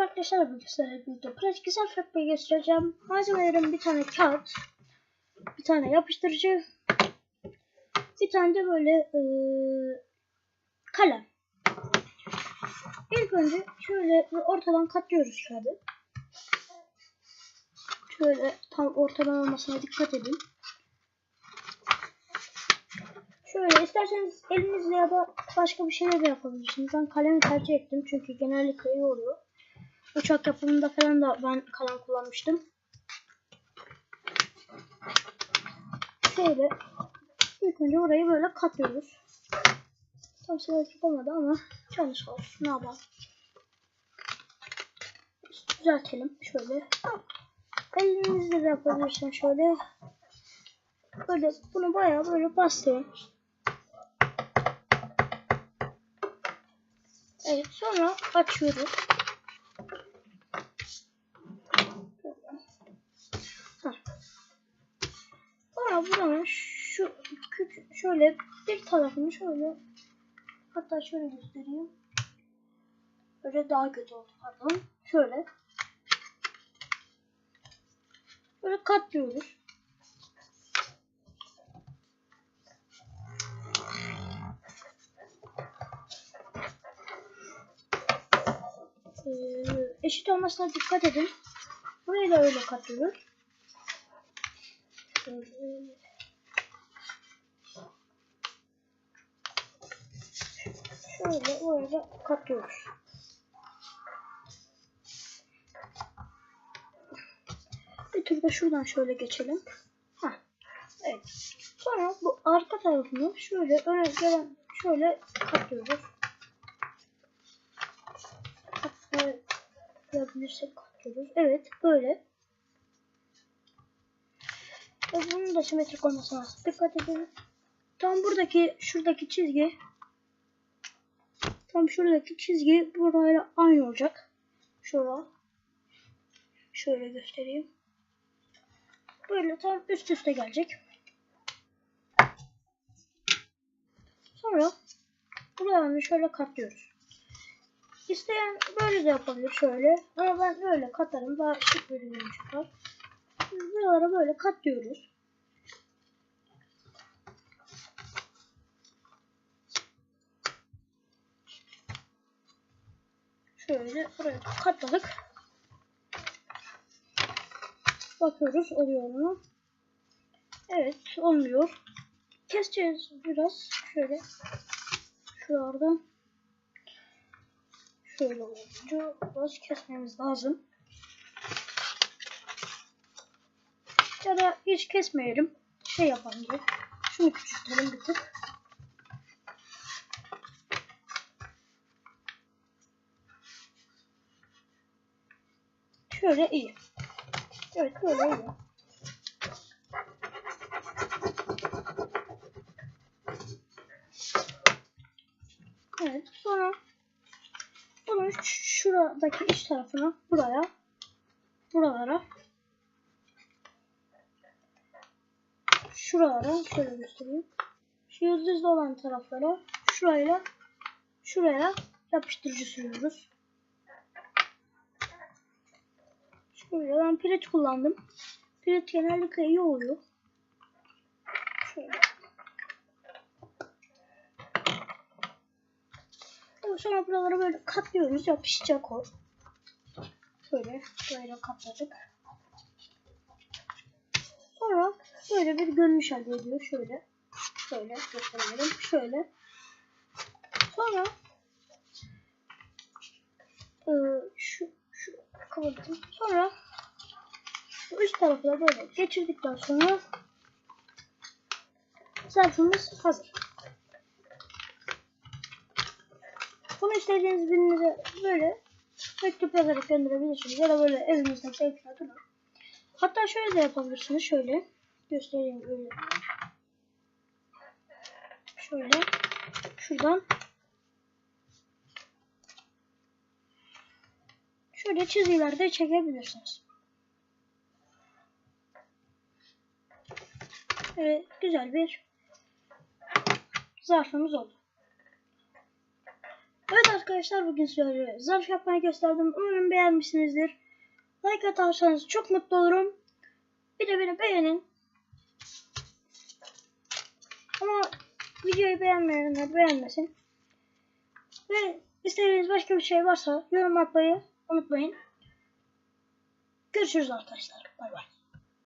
Merhaba arkadaşlar bilgisayar birlikte pratik güzel fırtmayı göstereceğim. Malzemelerim bir tane kağıt, bir tane yapıştırıcı, bir tane de böyle e, kalem. İlk önce şöyle ortadan katlıyoruz kağıdı. Şöyle tam ortadan olmasına dikkat edin. Şöyle isterseniz elinizle ya da başka bir şeyle de yapabilirsiniz. Ben kalemi tercih ettim çünkü genellikle iyi oluyor. Uçak yapımında falan da ben kalem kullanmıştım. Şöyle ilk önce orayı böyle katıyoruz. Tam sıra çıkamadı ama çalış olsun. Ne yapalım? Düzeltelim şöyle. Elinizle de yapabilirsin şöyle. Böyle bunu bayağı böyle bastırın. Evet sonra açıyoruz. Sonra buranın şu küçük şöyle bir tarafını şöyle hatta şöyle göstereyim. Böyle daha kötü oldu pardon. Şöyle. Böyle katlıyoruz. Ee, eşit olmasına dikkat edin. Burayı da öyle katıyoruz. Şöyle. Şöyle böyle katıyoruz. Bir tur da şuradan şöyle geçelim. Heh. Evet. Sonra bu arka tarafını şöyle öne gelen şöyle katıyoruz. Yapabilirsek katıyoruz. Evet böyle. Ve bunun da simetrik olmasına dikkat edin. Tam buradaki şuradaki çizgi tam şuradaki çizgi burayla aynı olacak. Şura. Şöyle göstereyim. Böyle tam üst üste gelecek. Sonra buralarını şöyle katlıyoruz. İsteyen böyle de yapabilir şöyle. Ama ben böyle katarım. Daha şık bir çıkar. Buralara böyle katlıyoruz. Şöyle buraya katladık. Bakıyoruz oluyor mu? Evet olmuyor. Keseceğiz biraz. Şöyle. Şuralardan. Şöyle olunca biraz kesmemiz lazım. Ya da hiç kesmeyelim. Şey yapalım diye. Şunu küçültelim bir tık. Şöyle iyi. Evet böyle iyi. Evet sonra bunun şuradaki iç tarafına buraya buralara şuralara şöyle göstereyim. Şu yıldızlı olan taraflara şurayla şuraya yapıştırıcı sürüyoruz. Şöyle ben piret kullandım. Piret genellikle iyi oluyor. Şöyle. Sonra buraları böyle katlıyoruz. Yapışacak o. Şöyle böyle katladık. Sonra böyle bir görünüş elde ediyor. Şöyle. Şöyle gösterelim. Şöyle. Sonra e, şu şu kapatalım. Sonra şu üst tarafı da böyle geçirdikten sonra zarfımız hazır. Bunu istediğiniz birinize böyle mektup yazarak gönderebilirsiniz. Ya da böyle evinizde keyfine durur. Hatta şöyle de yapabilirsiniz. Şöyle göstereyim böyle. Şöyle şuradan şöyle çizgiler de çekebilirsiniz. Evet, güzel bir zarfımız oldu. Evet arkadaşlar bugün size zarf yapmayı gösterdim. Umarım beğenmişsinizdir. Like atarsanız çok mutlu olurum. Bir de beni beğenin. Ama videoyu beğenmeyenler beğenmesin. Ve istediğiniz başka bir şey varsa yorum atmayı unutmayın. Görüşürüz arkadaşlar. Bay bay.